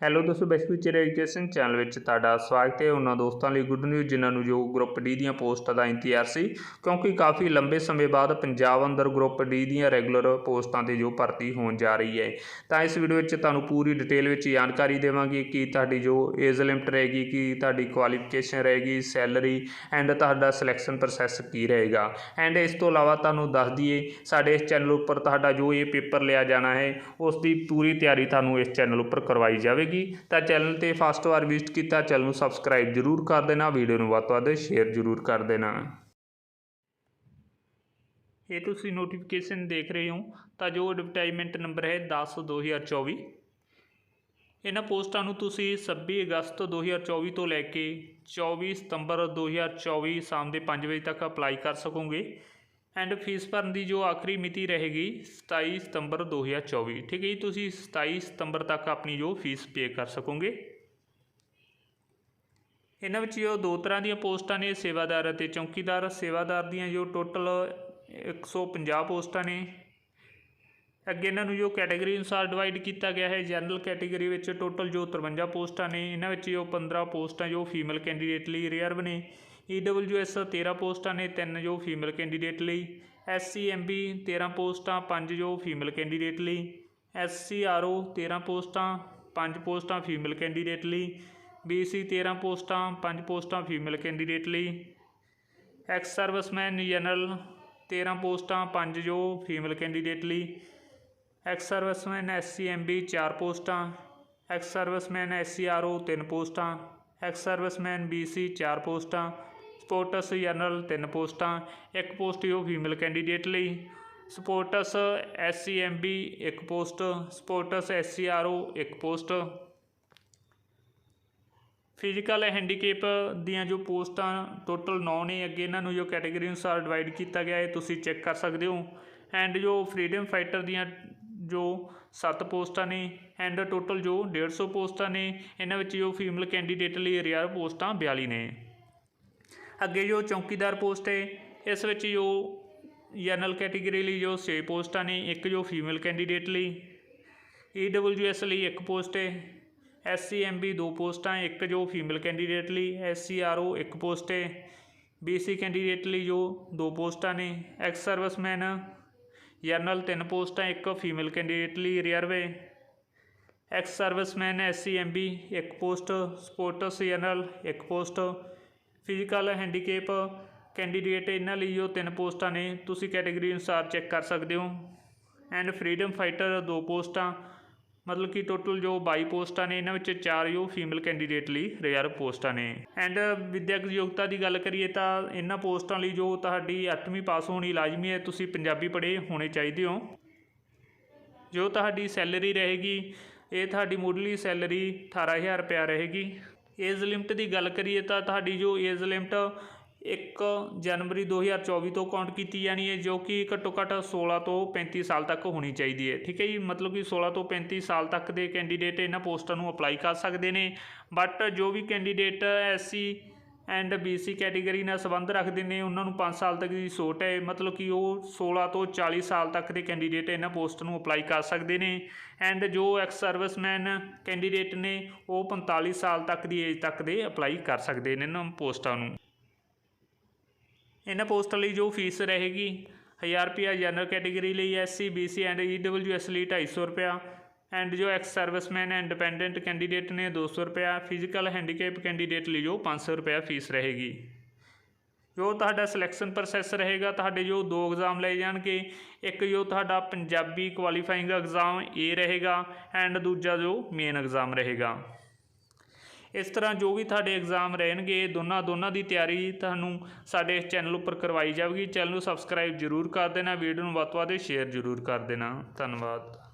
Hello ਦੋਸਤੋ best future education channel ਵਿੱਚ ਤੁਹਾਡਾ ਸਵਾਗਤ ਹੈ। ਉਹਨਾਂ ਦੋਸਤਾਂ ਲਈ ਗੁੱਡ ਨਿਊਜ਼ ਜਿਨ੍ਹਾਂ ਨੂੰ ਜੋ ਗਰੁੱਪ ਡੀ ਦੀਆਂ ਪੋਸਟਾਂ ਦਾ ਇੰਤਜ਼ਾਰ ਸੀ, ਕਿਉਂਕਿ ਕਾਫੀ ਲੰਬੇ ਸਮੇਂ ਬਾਅਦ ਪੰਜਾਬ ਅੰਦਰ ਗਰੁੱਪ ਡੀ ਦੀਆਂ ਰੈਗੂਲਰ ਪੋਸਟਾਂ ਤੇ ਜੋ ਭਰਤੀ ਹੋਣ ਜਾ ਰਹੀ ਹੈ। ਤਾਂ ਇਸ ਵੀਡੀਓ ਵਿੱਚ ਤੁਹਾਨੂੰ ਪੂਰੀ ਡਿਟੇਲ ਵਿੱਚ ਜਾਣਕਾਰੀ ਦੇਵਾਂਗੇ ਕਿ ਤੁਹਾਡੀ ਜੋ ਏਜ ਲਿਮਟ ਰਹੇਗੀ, ਕਿ ਤੁਹਾਡੀ ਕੁਆਲੀਫਿਕੇਸ਼ਨ ਰਹੇਗੀ ਸੈਲਰੀ ਐਂਡ ਤੁਹਾਡਾ ਸਿਲੈਕਸ਼ਨ ਪ੍ਰੋਸੈਸ ਕੀ ਰਹੇਗਾ। ਐਂਡ ਇਸ ਤੋਂ ਇਲਾਵਾ ਤੁਹਾਨੂੰ ਦੱਸ ਦਈਏ, ਸਾਡੇ ਇਸ ਚੈਨਲ ਉੱਪਰ ਤੁਹਾਡਾ ਜੋ ਇਹ ਪੇਪਰ ਲਿਆ ਜਾਣਾ ਹੈ, ਉਸ ਦੀ ਪੂਰੀ ਤਿਆਰੀ ਤੁਹਾਨੂੰ ਇਸ ਚੈਨਲ ਉੱਪਰ ਕਰਵਾਈ ਜਾਵੇ ਜਾਵੇਗੀ ਤਾਂ ਚੈਨਲ ਤੇ ਫਸਟ ਵਾਰ ਵਿਜ਼ਿਟ ਕੀਤਾ ਚੈਨਲ ਨੂੰ ਸਬਸਕ੍ਰਾਈਬ ਜਰੂਰ ਕਰ ਦੇਣਾ ਵੀਡੀਓ ਨੂੰ ਵੱਧ ਤੋਂ ਵੱਧ ਸ਼ੇਅਰ ਜਰੂਰ ਕਰ ਦੇਣਾ। ਇਹ ਤੁਸੀਂ ਨੋਟੀਫਿਕੇਸ਼ਨ ਦੇਖ ਰਹੇ ਹੋ, ਤਾਂ ਜੋ ਐਡਵਰਟਾਈਜ਼ਮੈਂਟ ਨੰਬਰ ਹੈ 10 2024 ਇਹਨਾਂ ਪੋਸਟਾਂ ਨੂੰ ਤੁਸੀਂ 26 ਅਗਸਤ 2024 ਤੋਂ ਲੈ ਕੇ 24 ਸਤੰਬਰ 2024 ਸ਼ਾਮ ਦੇ 5 ਵਜੇ ਤੱਕ ਅਪਲਾਈ ਕਰ ਸਕੋਗੇ। ਐਂਡ ਫੀਸ ਭਰਨ ਦੀ ਜੋ ਆਖਰੀ ਮਿਤੀ ਰਹੇਗੀ 27 ਸਤੰਬਰ 2024 ਠੀਕ ਹੈ ਜੀ, ਤੁਸੀਂ 27 ਸਤੰਬਰ ਤੱਕ ਆਪਣੀ ਜੋ ਫੀਸ ਪੇ ਕਰ ਸਕੋਗੇ। ਇਹਨਾਂ ਵਿੱਚ ਜੋ ਦੋ ਤਰ੍ਹਾਂ ਦੀਆਂ ਪੋਸਟਾਂ ਨੇ, ਸੇਵਾਦਾਰ ਅਤੇ ਚੌਕੀਦਾਰ। ਸੇਵਾਦਾਰ ਦੀਆਂ ਜੋ ਟੋਟਲ 150 ਪੋਸਟਾਂ ਨੇ। ਅੱਗੇ ਇਹਨਾਂ ਨੂੰ ਜੋ ਕੈਟਾਗਰੀ ਅਨੁਸਾਰ ਡਿਵਾਈਡ ਕੀਤਾ ਗਿਆ ਹੈ ਜਨਰਲ ਕੈਟਾਗਰੀ ਵਿੱਚ ਟੋਟਲ ਜੋ 53 ਪੋਸਟਾਂ ਨੇ, ਇਹਨਾਂ ਵਿੱਚ ਜੋ 15 ਪੋਸਟਾਂ ਜੋ ਫੀਮੇਲ ਕੈਂਡੀਡੇਟ ਲਈ ਰਿਜ਼ਰਵ ਨੇ ਈਡਬਲਯੂਐਸ 13 ਪੋਸਟਾਂ ਨੇ ਤਿੰਨ ਜੋ ਫੀਮੇਲ ਕੈਂਡੀਡੇਟ ਲਈ, ਐਸਸੀਐਮਬੀ 13 ਪੋਸਟਾਂ, ਪੰਜ ਜੋ ਫੀਮੇਲ ਕੈਂਡੀਡੇਟ ਲਈ, ਐਸਸੀਆਰਓ 13 ਪੋਸਟਾਂ, ਪੰਜ ਪੋਸਟਾਂ ਫੀਮੇਲ ਕੈਂਡੀਡੇਟ ਲਈ, ਬੀਸੀ 13 ਪੋਸਟਾਂ, ਪੰਜ ਪੋਸਟਾਂ ਫੀਮੇਲ ਕੈਂਡੀਡੇਟ ਲਈ, ਐਕਸ ਸਰਵਿਸਮੈਨ ਜਨਰਲ 13 ਪੋਸਟਾਂ, ਪੰਜ ਜੋ ਫੀਮੇਲ ਕੈਂਡੀਡੇਟ ਲਈ, ਐਕਸ ਸਰਵਿਸਮੈਨ ਐਸਸੀਐਮਬੀ 4 ਪੋਸਟਾਂ, ਐਕਸ ਸਰਵਿਸਮੈਨ ਐਸਸੀਆਰਓ 3 ਪੋਸਟਾਂ, ਐਕਸ ਸਰਵਿਸਮੈਨ ਬੀਸੀ 4 ਪੋਸਟਾਂ ਸਪੋਰਟਸ ਜਨਰਲ ਤਿੰਨ ਪੋਸਟਾਂ, ਇੱਕ ਪੋਸਟ ਜੋ ਫੀਮੇਲ ਕੈਂਡੀਡੇਟ ਲਈ। ਸਪੋਰਟਸ ਐਸਸੀਐਮਬੀ ਇੱਕ ਪੋਸਟ। ਸਪੋਰਟਸ ਐਸਸੀਆਰਓ ਇੱਕ ਪੋਸਟ। ਫਿਜ਼ੀਕਲ ਹੈਂਡੀਕੈਪ ਦੀਆਂ ਜੋ ਪੋਸਟਾਂ ਟੋਟਲ 9 ਨੇ। ਅੱਗੇ ਇਹਨਾਂ ਨੂੰ ਜੋ ਕੈਟਾਗਰੀ ਅਨੁਸਾਰ ਡਿਵਾਈਡ ਕੀਤਾ ਗਿਆ ਹੈ ਤੁਸੀਂ ਚੈੱਕ ਕਰ ਸਕਦੇ ਹੋ। ਐਂਡ ਜੋ ਫਰੀडम ਫਾਈਟਰ ਦੀਆਂ ਜੋ 7 ਪੋਸਟਾਂ ਨੇ ਐਂਡ ਟੋਟਲ ਜੋ 150 ਪੋਸਟਾਂ ਨੇ, ਇਹਨਾਂ ਵਿੱਚ ਜੋ ਫੀਮੇਲ ਕੈਂਡੀਡੇਟ ਲਈ ਰਿਜ਼ਰਵ ਪੋਸਟਾਂ 42 ਨੇ। ਅੱਗੇ ਜੋ ਚੌਕੀਦਾਰ ਪੋਸਟ ਹੈ, ਇਸ ਵਿੱਚ ਜੋ ਜਨਰਲ ਕੈਟਾਗਰੀ ਲਈ ਜੋ 6 ਪੋਸਟਾਂ ਨੇ, ਇੱਕ ਜੋ ਫੀਮੇਲ ਕੈਂਡੀਡੇਟ ਲਈ ਈਡਬਲਯੂਐਸ ਲਈ ਇੱਕ ਪੋਸਟ ਹੈ ਐਸਸੀਐਮਬੀ ਦੋ ਪੋਸਟਾਂ, ਇੱਕ ਜੋ ਫੀਮੇਲ ਕੈਂਡੀਡੇਟ ਲਈ ਐਸਸੀਆਰਓ ਇੱਕ ਪੋਸਟ ਹੈ ਬੀਸੀ ਕੈਂਡੀਡੇਟ ਲਈ ਜੋ ਦੋ ਪੋਸਟਾਂ ਨੇ, ਐਕਸ ਸਰਵਿਸਮੈਨ ਜਨਰਲ ਤਿੰਨ ਪੋਸਟਾਂ, ਇੱਕ ਫੀਮੇਲ ਕੈਂਡੀਡੇਟ ਲਈ ਰਿਜ਼ਰਵੇ ਐਕਸ ਸਰਵਿਸਮੈਨ ਐਸਸੀਐਮਬੀ ਇੱਕ ਪੋਸਟ, ਸਪੋਰਟਸ ਜਨਰਲ ਇੱਕ ਪੋਸਟ ਫਿਜ਼ੀਕਲ ਹੈਂਡੀਕੇਪ ਕੈਂਡੀਡੇਟ ਇਹਨਾਂ ਲਈ ਜੋ ਤਿੰਨ ਪੋਸਟਾਂ ਨੇ, ਤੁਸੀਂ ਕੈਟਾਗਰੀ ਅਨੁਸਾਰ ਚੈੱਕ ਕਰ ਸਕਦੇ ਹੋ। ਐਂਡ ਫਰੀडम ਫਾਈਟਰ ਦੋ ਪੋਸਟਾਂ, ਮਤਲਬ ਕਿ ਟੋਟਲ ਜੋ 22 ਪੋਸਟਾਂ ਨੇ, ਇਹਨਾਂ ਵਿੱਚ ਚਾਰ ਜੋ ਫੀਮੇਲ ਕੈਂਡੀਡੇਟ ਲਈ ਰਿਜ਼ਰਵ ਪੋਸਟਾਂ ਨੇ। ਐਂਡ ਵਿਦਿਅਕ ਯੋਗਤਾ ਦੀ ਗੱਲ ਕਰੀਏ ਤਾਂ ਇਹਨਾਂ ਪੋਸਟਾਂ ਲਈ ਜੋ ਤੁਹਾਡੀ 8ਵੀਂ ਪਾਸ ਹੋਣੀ ਲਾਜ਼ਮੀ ਹੈ, ਤੁਸੀਂ ਪੰਜਾਬੀ ਪੜ੍ਹੇ ਹੋਣੇ ਚਾਹੀਦੇ ਹੋ। ਜੋ ਤੁਹਾਡੀ ਸੈਲਰੀ ਰਹੇਗੀ, ਇਹ ਤੁਹਾਡੀ ਮੁੱਢਲੀ ਸੈਲਰੀ 18000 ਰੁਪਇਆ ਰਹੇਗੀ। ਏਜ ਲਿਮਟ ਦੀ ਗੱਲ ਕਰੀਏ ਤਾਂ ਤੁਹਾਡੀ ਜੋ ਏਜ ਲਿਮਟ 1 ਜਨਵਰੀ 2024 ਤੋਂ ਕਾਊਂਟ ਕੀਤੀ ਜਾਣੀ ਹੈ, ਜੋ ਕਿ ਘੱਟੋ ਘੱਟ 16 ਤੋਂ 35 ਸਾਲ ਤੱਕ ਹੋਣੀ ਚਾਹੀਦੀ ਹੈ। ਠੀਕ ਹੈ ਜੀ? ਮਤਲਬ ਕਿ 16 ਤੋਂ 35 ਸਾਲ ਤੱਕ ਦੇ ਕੈਂਡੀਡੇਟ ਇਹਨਾਂ ਪੋਸਟਾਂ ਨੂੰ ਅਪਲਾਈ ਕਰ ਸਕਦੇ ਨੇ। ਬਟ ਜੋ ਵੀ candidate SC and BC category ਨਾਲ ਸੰਬੰਧ ਰੱਖਦੇ ਨੇ ਉਹਨਾਂ ਨੂੰ 5 ਸਾਲ ਤੱਕ ਦੀ ਛੋਟ ਹੈ। ਮਤਲਬ ਕਿ ਉਹ 16 ਤੋਂ 40 ਸਾਲ ਤੱਕ ਦੇ ਕੈਂਡੀਡੇਟ ਇਹਨਾਂ ਪੋਸਟ ਨੂੰ ਅਪਲਾਈ ਕਰ ਸਕਦੇ ਨੇ। ਐਂਡ ਜੋ ਐਕਸ ਸਰਵਿਸਮੈਨ ਕੈਂਡੀਡੇਟ ਨੇ, ਉਹ 45 ਸਾਲ ਤੱਕ ਦੀ ਏਜ ਤੱਕ ਦੇ ਅਪਲਾਈ ਕਰ ਸਕਦੇ ਨੇ ਇਹਨਾਂ ਪੋਸਟਾਂ ਨੂੰ। ਇਹਨਾਂ ਪੋਸਟਾਂ ਲਈ ਜੋ ਫੀਸ ਰਹੇਗੀ 1000 ਰੁਪਿਆ ਜਨਰਲ ਕੈਟਾਗਰੀ ਲਈ ਐਸਸੀ ਬੀਸੀ ਐਂਡ ਈਡਬਲਯੂਐਸ ਲਈ 250 ਰੁਪਿਆ ਐਂਡ ਜੋ ex serviceman and dependent candidate ਨੇ 200 ਰੁਪਿਆ ਫਿਜ਼ੀਕਲ ਹੈਂਡੀਕੈਪ ਕੈਂਡੀਡੇਟ ਲਈ ਜੋ 500 ਰੁਪਿਆ ਫੀਸ ਰਹੇਗੀ। ਜੋ ਤੁਹਾਡਾ ਸਿਲੈਕਸ਼ਨ ਪ੍ਰੋਸੈਸ ਰਹੇਗਾ, ਤੁਹਾਡੇ ਜੋ ਦੋ ਐਗਜ਼ਾਮ ਲਏ ਜਾਣਗੇ, ਇੱਕ ਜੋ ਤੁਹਾਡਾ ਪੰਜਾਬੀ ਕੁਆਲੀਫਾਈਂਗ ਐਗਜ਼ਾਮ ਏ ਰਹੇਗਾ ਐਂਡ ਦੂਜਾ ਜੋ ਮੇਨ ਐਗਜ਼ਾਮ ਰਹੇਗਾ। ਇਸ ਤਰ੍ਹਾਂ ਜੋ ਵੀ ਤੁਹਾਡੇ ਐਗਜ਼ਾਮ ਰਹਿਣਗੇ, ਦੋਨਾਂ ਦੋਨਾਂ ਦੀ ਤਿਆਰੀ ਤੁਹਾਨੂੰ ਸਾਡੇ ਚੈਨਲ ਉੱਪਰ ਕਰਵਾਈ ਜਾਵੇਗੀ। ਚੈਨਲ ਨੂੰ ਸਬਸਕ੍ਰਾਈਬ ਜ਼ਰੂਰ ਕਰ ਦੇਣਾ ਵੀਡੀਓ ਨੂੰ ਵੱਧ ਤੋਂ ਵੱਧ ਸ਼ੇਅਰ ਜ਼ਰੂਰ ਕਰ ਦੇਣਾ। ਧੰਨਵਾਦ।